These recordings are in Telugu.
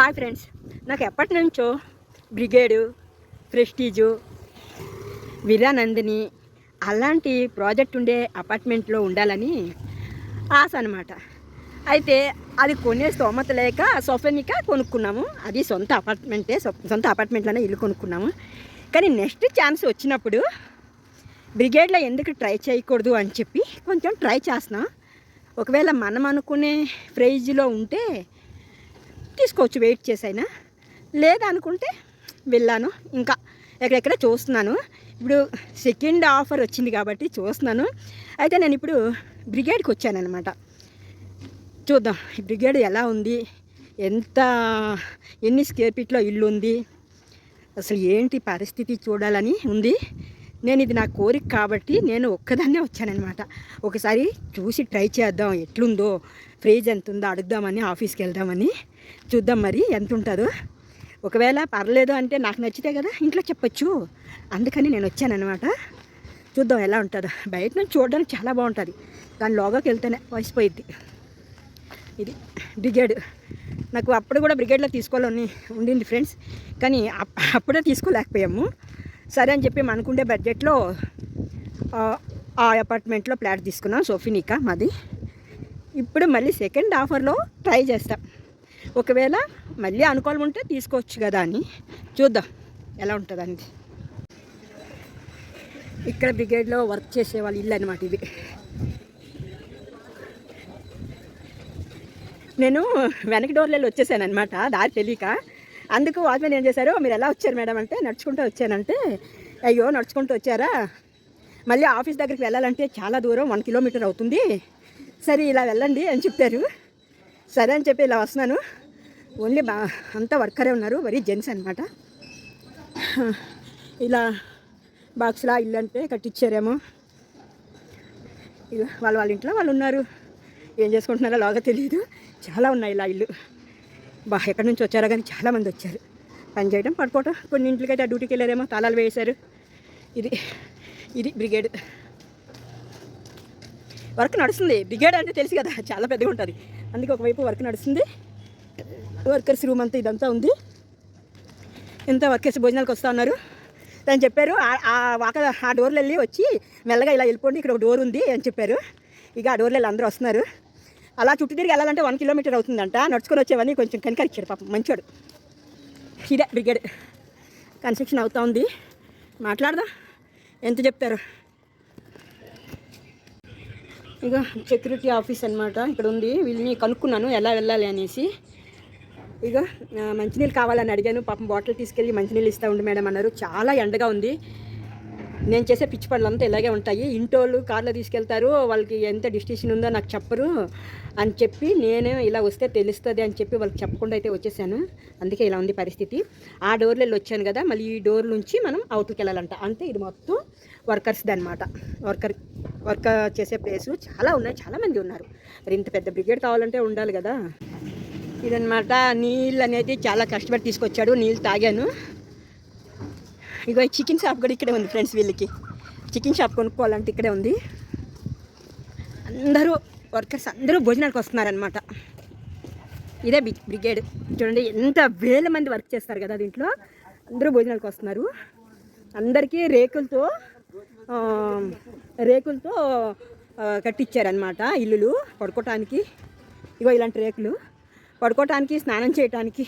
Hi friends. నాకు ఎప్పటి నుంచో బ్రిగేడు ప్రెస్టీజు విరానందిని అలాంటి ప్రాజెక్ట్ ఉండే అపార్ట్మెంట్లో ఉండాలని ఆశ అనమాట అయితే అది కొనే స్తోమత లేక సొఫెనిక కొనుక్కున్నాము. అది సొంత అపార్ట్మెంటే సొంత అపార్ట్మెంట్లోనే ఇల్లు కొనుక్కున్నాము. కానీ నెక్స్ట్ ఛాన్స్ వచ్చినప్పుడు బ్రిగేడ్లో ఎందుకు ట్రై చేయకూడదు అని చెప్పి కొంచెం ట్రై చేస్తున్నాం. ఒకవేళ మనం అనుకునే ప్రైజ్లో ఉంటే తీసుకోవచ్చు వెయిట్ చేసైనా లేదనుకుంటే వెళ్ళాను. ఇంకా ఎక్కడెక్కడ చూస్తున్నాను. ఇప్పుడు సెకండ్ ఆఫర్ వచ్చింది కాబట్టి చూస్తున్నాను. అయితే నేను ఇప్పుడు బ్రిగేడ్కి వచ్చానమాట చూద్దాం ఈ బ్రిగేడ్ ఎలా ఉంది? ఎంత ఎన్ని స్క్వేర్ ఫీట్లో ఇల్లు ఉంది అసలు ఏంటి పరిస్థితి చూడాలని ఉంది. నేను ఇది నా కోరిక కాబట్టి నేను ఒక్కదాన్నే వచ్చాననమాట ఒకసారి చూసి ట్రై చేద్దాం ఎట్లుందో ఫ్రీజ్ ఎంత ఉందో అడుగుదామని ఆఫీస్కి వెళ్దామని. చూద్దాం మరి ఎంత ఉంటుందో ఒకవేళ పర్లేదు అంటే నాకు నచ్చితే కదా ఇంట్లో చెప్పొచ్చు. అందుకని నేను వచ్చానన్నమాట. చూద్దాం ఎలా ఉంటుందో. బయట నుంచి చూడడానికి చాలా బాగుంటుంది. దాని లోగాకి వెళ్తేనే వయసిపోయిద్ది. ఇది బ్రిగేడ్. నాకు అప్పుడు కూడా బ్రిగేడ్లో తీసుకోవాలని ఉండింది ఫ్రెండ్స్. కానీ అప్- అప్పుడే తీసుకోలేకపోయాము. సరే అని చెప్పి మనకుండే బడ్జెట్లో ఆ, అపార్ట్మెంట్లో ఫ్లాట్ తీసుకున్నాం సోఫినికా మాది. ఇప్పుడు మళ్ళీ సెకండ్ ఆఫర్లో ట్రై చేస్తాం. ఒకవేళ మళ్ళీ అనుకూలం ఉంటే తీసుకోవచ్చు కదా అని. చూద్దాం ఎలా ఉంటుందండి ఇక్కడ బ్రిగేడ్లో వర్క్ చేసే వాళ్ళ ఇల్లు అనమాట ఇది నేను వెనక డోర్లలో వచ్చేసాను అనమాట దారి తెలియక. అందుకు వాచ్మెన్ ఏం చేశారు? మీరు ఎలా వచ్చారు మేడం అంటే నడుచుకుంటూ వచ్చానంటే అయ్యో నడుచుకుంటూ వచ్చారా? మళ్ళీ ఆఫీస్ దగ్గరికి వెళ్ళాలంటే చాలా దూరం వన్ కిలోమీటర్ అవుతుంది. సరే ఇలా వెళ్ళండి అని చెప్పారు. సరే అని చెప్పి ఇలా వస్తున్నాను. ఓన్లీ బా అంతా వర్కరే ఉన్నారు వరీ జెంట్స్ అనమాట ఇలా బాక్స్లా ఇల్లు అంటే కట్టించారేమో ఇగో వాళ్ళ వాళ్ళ ఇంట్లో వాళ్ళు ఉన్నారు. ఏం చేసుకుంటున్నారో లాగా తెలియదు. చాలా ఉన్నాయి ఇలా ఇల్లు. బా ఎక్కడి నుంచి వచ్చారో కానీ చాలామంది వచ్చారు. పని చేయడం పడుకోవటం కొన్ని ఇంట్లకైతే ఆ డ్యూటీకి వెళ్ళారేమో తాళాలు వేశారు. ఇది ఇది బ్రిగేడ్. వర్క్ నడుస్తుంది. బ్రిగేడ్ అంటే తెలుసు కదా చాలా పెద్దగా ఉంటుంది. అందుకే ఒకవైపు వర్క్ నడుస్తుంది. వర్కర్స్ రూమ్ అంతా ఇదంతా ఉంది. ఎంత వర్కర్స్ భోజనాలకు వస్తూ ఉన్నారు. తను చెప్పారు ఆ- వాక ఆ డోర్లు వెళ్ళి వచ్చి మెల్లగా ఇలా వెళ్ళిపోండి ఇక్కడ ఒక డోర్ ఉంది అని చెప్పారు. ఇక ఆ డోర్లు వెళ్ళి అందరూ వస్తున్నారు. అలా చుట్టూ తిరిగి వెళ్ళాలంటే వన్ కిలోమీటర్ అవుతుందంట. నడుచుకొని వచ్చేవన్నీ కొంచెం కనికరిచ్చాడు పాపం. మంచోడు. ఇదే బ్రిగేడ్ కన్స్ట్రక్షన్ అవుతా ఉంది. మాట్లాడదా? ఎంత చెప్తారు ఇక సెక్యూరిటీ ఆఫీస్ అన్నమాట. ఇక్కడ ఉంది. వీళ్ళని కనుక్కున్నాను. ఎలా వెళ్ళాలి అనేసి. ఇక మంచినీళ్ళు కావాలని అడిగాను. పాపం బాటిల్ తీసుకెళ్ళి మంచినీళ్ళు ఇస్తూ ఉండి మేడం అన్నారు. చాలా ఎండగా ఉంది. నేను చేసే పిచ్చి పనులు అంతా ఇలాగే ఉంటాయి. ఇంటోళ్ళు కార్లో తీసుకెళ్తారు. వాళ్ళకి ఎంత డిస్టిషన్ ఉందో నాకు చెప్పరు అని చెప్పి నేను ఇలా వస్తే తెలుస్తుంది అని చెప్పి వాళ్ళకి చెప్పకుండా అయితే వచ్చేసాను. అందుకే ఇలా ఉంది పరిస్థితి. ఆ డోర్లో వెళ్ళి వచ్చాను కదా మళ్ళీ ఈ డోర్ నుంచి మనం అవుట్కి వెళ్ళాలంట. అంటే ఇది మొత్తం వర్కర్స్ది అనమాట వర్కర్ వర్క్ చేసే ప్లేసు చాలా ఉన్నాయి. చాలామంది ఉన్నారు. మరి ఇంత పెద్ద బ్రిగేడ్ కావాలంటే ఉండాలి కదా. ఇదనమాట నీళ్ళు అనేది చాలా కష్టపడి తీసుకొచ్చాడు. నీళ్ళు తాగాను. ఇగో ఈ చికెన్ షాప్ కూడా ఇక్కడే ఉంది ఫ్రెండ్స్ వీళ్ళకి. చికెన్ షాప్ కొనుక్కోవాలంటే ఇక్కడే ఉంది. అందరూ వర్కర్స్ అందరూ భోజనానికి వస్తున్నారనమాట ఇదే బి బ్రిగేడ్. చూడండి ఎంత వేల మంది వర్క్ చేస్తారు కదా దీంట్లో. అందరూ భోజనాలకు వస్తున్నారు. అందరికీ రేకులతో రేకులతో కట్టించారనమాట ఇల్లులు పడుకోవటానికి ఇగో ఇలాంటి రేకులు. పడుకోవటానికి స్నానం చేయటానికి.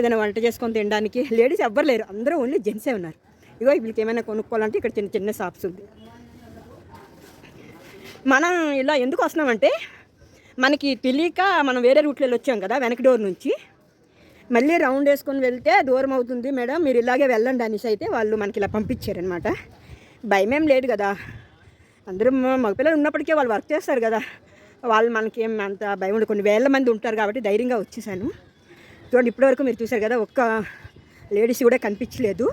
ఏదైనా వంట చేసుకొని తినడానికి. లేడీస్ ఎవ్వరు లేరు. అందరూ ఓన్లీ జెంట్సే ఉన్నారు. ఇగో వీళ్ళకి ఏమైనా కొనుక్కోవాలంటే ఇక్కడ చిన్న చిన్న షాప్స్ ఉంది. మనం ఇలా ఎందుకు వస్తున్నామంటే మనకి తెలియక మనం వేరే రూట్లో వచ్చాం కదా వెనక డోర్ నుంచి. మళ్ళీ రౌండ్ వేసుకొని వెళ్తే దూరం అవుతుంది మేడం. మీరు ఇలాగే వెళ్ళండి అనేసి అయితే వాళ్ళు మనకి ఇలా పంపించారనమాట భయమేం లేదు కదా. అందరూ మగ మగపిల్లలు ఉన్నప్పటికీ వాళ్ళు వర్క్ చేస్తారు కదా. వాళ్ళు మనకి ఏం అంత భయం ఉండదు. కొన్ని వేల మంది ఉంటారు కాబట్టి ధైర్యంగా వచ్చేసాను. చూడండి ఇప్పటివరకు మీరు చూసారు కదా ఒక్క లేడీస్ కూడా కనిపించలేదు.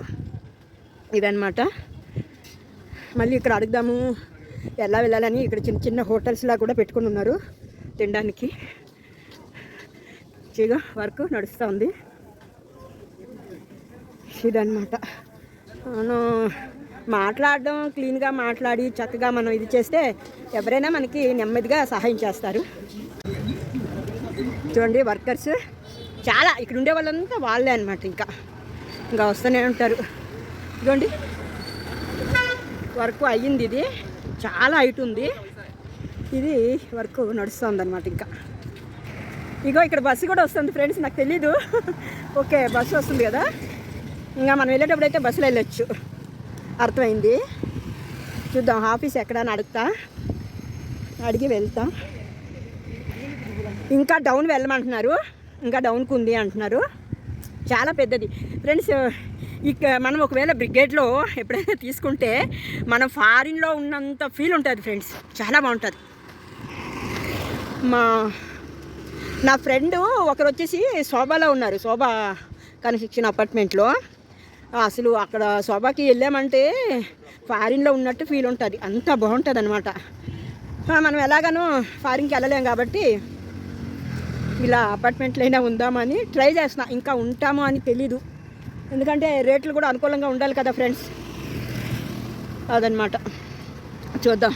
ఇదనమాట మళ్ళీ ఇక్కడ అడుగుదాము ఎలా వెళ్ళాలని ఇక్కడ చిన్న చిన్న హోటల్స్లా కూడా పెట్టుకుని ఉన్నారు తినడానికి. మంచిగా వర్క్ నడుస్తూ ఉంది. ఇదనమాట మనం మాట్లాడడం క్లీన్గా మాట్లాడి చక్కగా మనం ఇది చేస్తే ఎవరైనా మనకి నెమ్మదిగా సహాయం చేస్తారు. చూడండి వర్కర్స్ చాలా ఇక్కడ ఉండే వాళ్ళంతా వాళ్ళే అనమాట ఇంకా. ఇంకా వస్తూనే ఉంటారు. ఇదిగోండి. వర్క్ అయ్యింది ఇది. చాలా హైట్ ఉంది. ఇది వర్క్ నడుస్తుంది అనమాట ఇంకా. ఇగో ఇక్కడ బస్సు కూడా వస్తుంది ఫ్రెండ్స్ నాకు తెలీదు. ఓకే బస్సు వస్తుంది కదా. ఇంకా మనం వెళ్ళేటప్పుడు అయితే బస్సులో వెళ్ళొచ్చు. అర్థమైంది? చూద్దాం ఆఫీస్ ఎక్కడ అని అడుగుతా. అడిగి వెళ్తా. ఇంకా డౌన్ వెళ్ళమంటున్నారు. ఇంకా డౌన్కి ఉంది అంటున్నారు. చాలా పెద్దది. ఫ్రెండ్స్ ఇక మనం ఒకవేళ బ్రిగేడ్లో ఎప్పుడైనా తీసుకుంటే మనం ఫారిన్లో ఉన్నంత ఫీల్ ఉంటుంది ఫ్రెండ్స్ చాలా బాగుంటుంది. మా నా ఫ్రెండ్ ఒకరు వచ్చేసి శోభాలో ఉన్నారు. శోభ కన్స్ట్రక్షన్ అపార్ట్మెంట్లో. అసలు అక్కడ శోభాకి వెళ్ళామంటే ఫారిన్లో ఉన్నట్టు ఫీల్ ఉంటుంది. అంత బాగుంటుంది అనమాట మనం ఎలాగనో ఫారిన్కి వెళ్ళలేం కాబట్టి ఇలా అపార్ట్మెంట్లో అయినా ఉందామని ట్రై చేసిన ఇంకా ఉంటామో అని తెలీదు. ఎందుకంటే రేట్లు కూడా అనుకూలంగా ఉండాలి కదా ఫ్రెండ్స్. అదనమాట చూద్దాం.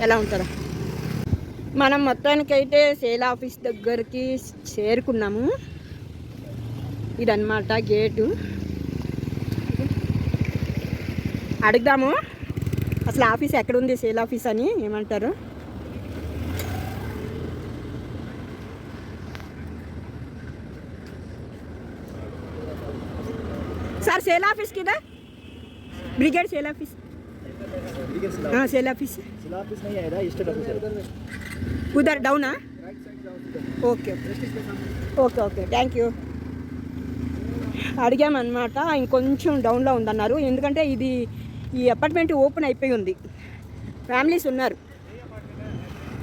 ఎలా ఉంటుందో. మనం మొత్తానికైతే సేల్ ఆఫీస్ దగ్గరికి చేరుకున్నాము. ఇదన్నమాట గేటు. అడుగుదాము. అసలు ఆఫీస్ ఎక్కడ ఉంది? సేల్ ఆఫీస్ అని ఏమంటారు? सेल ऑफिस किधर ब्रिगेड सेल ऑफिस हाँ सेल ऑफिस जिला ऑफिस नहीं है इधर स्टेट ऑफिस है उधर डाउन हाँ okay okay okay thank you అడిగామన్నమాట ఇంకొంచెం డౌన్లో ఉందన్నారు ఎందుకంటే ఇది ఈ అపార్ట్మెంట్ ఓపెన్ అయిపోయి ఉంది ఫ్యామిలీస్ ఉన్నారు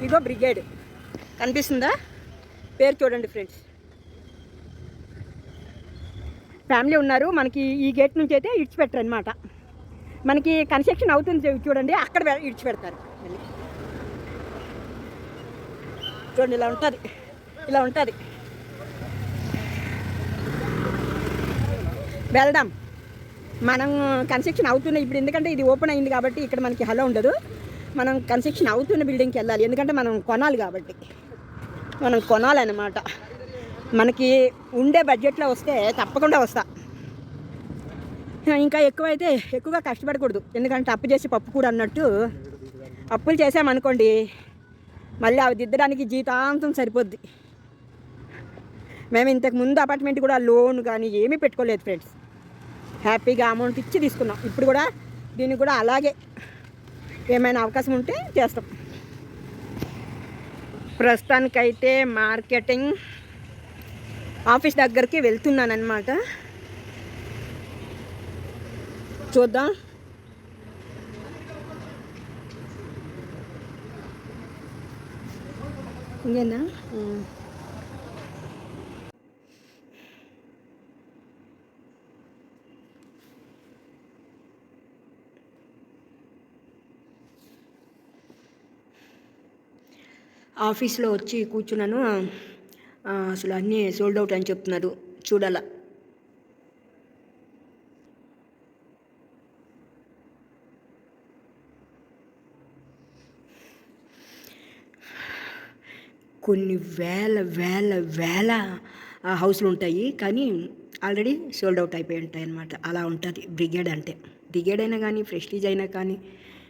ఇగో బ్రిగేడ్ కనిపిస్తుందా పేరు చూడండి ఫ్రెండ్స్ ఫ్యామిలీ ఉన్నారు. మనకి ఈ గేట్ నుంచి అయితే ఇడిచిపెట్టరు అనమాట మనకి కన్స్ట్రక్షన్ అవుతుంది చూడండి. అక్కడ ఇడిచిపెడతారు. మళ్ళీ. చూడండి ఇలా ఉంటుంది. ఇలా ఉంటుంది. వెళ్దాం. మనం కన్స్ట్రక్షన్ అవుతున్న ఇప్పుడు ఎందుకంటే ఇది ఓపెన్ అయింది కాబట్టి ఇక్కడ మనకి హలో ఉండదు. మనం కన్స్ట్రక్షన్ అవుతున్న బిల్డింగ్కి వెళ్ళాలి. ఎందుకంటే మనం కొనాలి కాబట్టి. మనం కొనాలన్నమాట. మనకి ఉండే బడ్జెట్లో వస్తే తప్పకుండా వస్తా. ఇంకా ఎక్కువైతే ఎక్కువగా కష్టపడకూడదు. ఎందుకంటే అప్పు చేసి పప్పు కూడా అన్నట్టు అప్పులు చేసామనుకోండి మళ్ళీ అవి దిద్దడానికి జీతాంతం సరిపోద్ది. మేము ఇంతకు ముందు అపార్ట్మెంట్ కూడా లోన్ కానీ ఏమీ పెట్టుకోలేదు ఫ్రెండ్స్ హ్యాపీగా అమౌంట్ ఇచ్చి తీసుకున్నాం. ఇప్పుడు కూడా దీనికి కూడా అలాగే ఏమైనా అవకాశం ఉంటే చేస్తాం. ప్రస్తుతానికైతే మార్కెటింగ్ ఆఫీస్ దగ్గరికి వెళ్తున్నాను అనమాట చూద్దాం ఇంకేనా ఆఫీస్లో వచ్చి కూర్చున్నాను. అసలు అన్నీ సోల్డ్ అవుట్ అని చెప్తున్నారు చూడాల. కొన్ని వేల వేల వేల హౌస్లు ఉంటాయి. కానీ ఆల్రెడీ సోల్డ్ అవుట్ అయిపోయి ఉంటాయి అన్నమాట. అలా ఉంటుంది. బ్రిగేడ్ అంటే. బ్రిగేడ్ అయినా కానీ ప్రెస్టీజ్ అయినా కానీ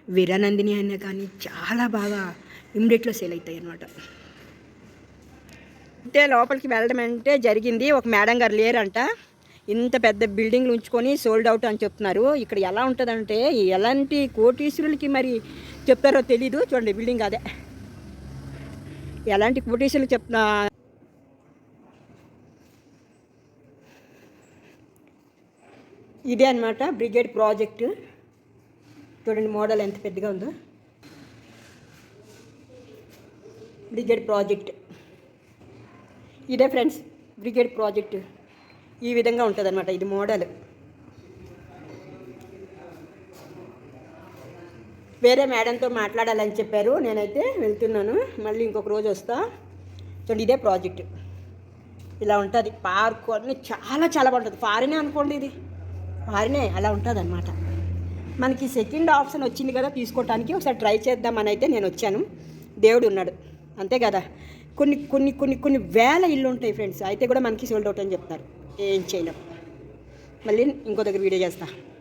వీరానందిని అయినా కానీ చాలా బాగా ఇమ్మీడియట్లో సేల్ అవుతాయి అన్నమాట. అంటే లోపలికి వెళ్ళడం అంటే జరిగింది. ఒక మేడం గారు లేరంట. ఇంత పెద్ద బిల్డింగ్లు ఉంచుకొని సోల్డ్ అవుట్ అని చెప్తున్నారు. ఇక్కడ ఎలా ఉంటుందంటే ఎలాంటి కోటీశ్వరులకి మరి చెప్తారో తెలీదు. చూడండి బిల్డింగ్ అదే. ఎలాంటి కోటీశ్వరులు చెప్తున్నా ఇదే అన్నమాట బ్రిగేడ్ ప్రాజెక్టు. చూడండి మోడల్ ఎంత పెద్దగా ఉందో. Brigade project. ఇదే ఫ్రెండ్స్ బ్రిగేడ్ ప్రాజెక్ట్. ఈ విధంగా ఉంటుంది అనమాట ఇది మోడల్. వేరే మేడంతో మాట్లాడాలని చెప్పారు నేనైతే వెళ్తున్నాను మళ్ళీ ఇంకొక రోజు వస్తా. చూడండి ఇదే ప్రాజెక్ట్. ఇలా ఉంటుంది పార్క్ అన్నీ చాలా చాలా బాగుంటుంది. ఫారినే అనుకోండి ఇది. ఫారినే అలా ఉంటుంది అనమాట మనకి సెకండ్ ఆప్షన్ వచ్చింది కదా తీసుకోవటానికి ఒకసారి ట్రై చేద్దామని అయితే నేను వచ్చాను. దేవుడు ఉన్నాడు. అంతే కదా. కొన్ని కొన్ని కొన్ని కొన్ని వేల ఇల్లు ఉంటాయి ఫ్రెండ్స్ అయితే కూడా మనకి సోల్డ్ అవుట్ అని చెప్తారు. ఏం చేయలేం. మళ్ళీ ఇంకో దగ్గర వీడియో చేస్తాను